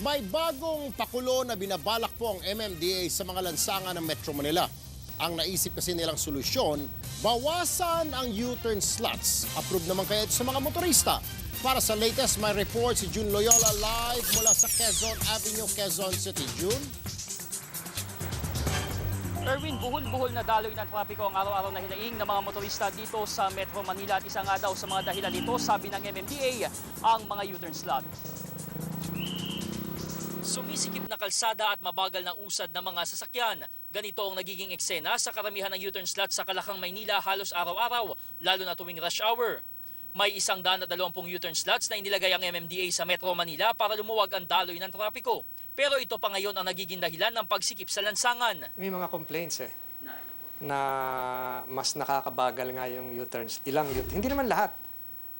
May bagong pakulo na binabalak po ang MMDA sa mga lansangan ng Metro Manila. Ang naisip kasi nilang solusyon, bawasan ang U-turn slots. Approve naman kaya ito sa mga motorista. Para sa latest, may report si June Loyola live mula sa Quezon Avenue, Quezon City. June? Erwin, buhol-buhol na daloy ng trapiko ang araw-araw na hinaing ng mga motorista dito sa Metro Manila at isa nga daw sa mga dahilan nito, sabi ng MMDA, ang mga U-turn slot. Sumisikip na kalsada at mabagal na usad ng mga sasakyan. Ganito ang nagiging eksena sa karamihan ng U-turn slot sa Kalakang Maynila halos araw-araw, lalo na tuwing rush hour. May isang daan na dalawampung U-turn slots na inilagay ang MMDA sa Metro Manila para lumuwag ang daloy ng trapiko. Pero ito pa ngayon ang nagiging dahilan ng pagsikip sa lansangan. May mga complaints eh na mas nakakabagal nga yung U-turns. Ilang U Hindi naman lahat.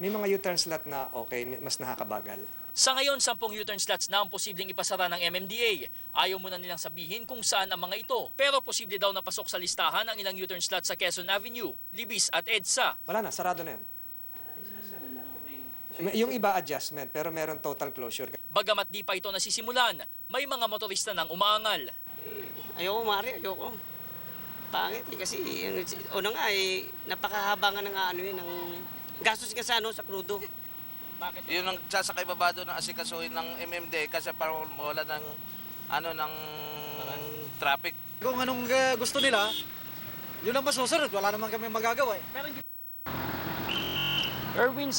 May mga U-turn slot na okay, mas nakakabagal. Sa ngayon, 10 U-turn slots na ang posibleng ipasara ng MMDA. Ayaw muna nilang sabihin kung saan ang mga ito. Pero posible daw na pasok sa listahan ang ilang U-turn slots sa Quezon Avenue, Libis at EDSA. Wala na, sarado na yun. Yung iba adjustment, pero meron total closure. Bagamat di pa ito nasisimulan, may mga motorista nang umaangal. Ayoko, Mari, ayoko. Pangit eh, kasi yung, una nga eh, napakahaba nga ng ano yun, ng gastos ka sa ano, sa krudo. Bakit? Yun ang sasakay baba doon ng asikasuhin ng MMD kasi para mawala ng ano ng traffic. Kung anong uh, gusto nila, yun ang masusunod. Wala naman kami magagawa eh. Pero hindi... Erwin,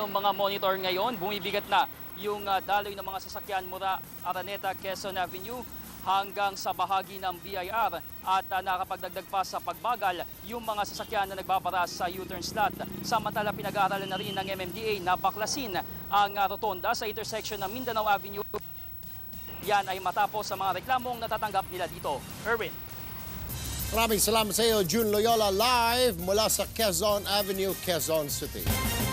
yung mga monitor ngayon, bumibigat na yung ah, daloy ng mga sasakyan mula Araneta, Quezon Avenue hanggang sa bahagi ng BIR at ah, nakapagdagdag pa sa pagbagal yung mga sasakyan na nagbabara sa U-turn slot. Samantala pinag-aaralan na rin ng MMDA na baklasin ang ah, rotonda sa intersection ng Mindanao Avenue. Yan ay matapos sa mga reklamong natatanggap nila dito. Erwin. Maraming salamat sa iyo, June Loyola live mula sa Quezon Avenue, Quezon City.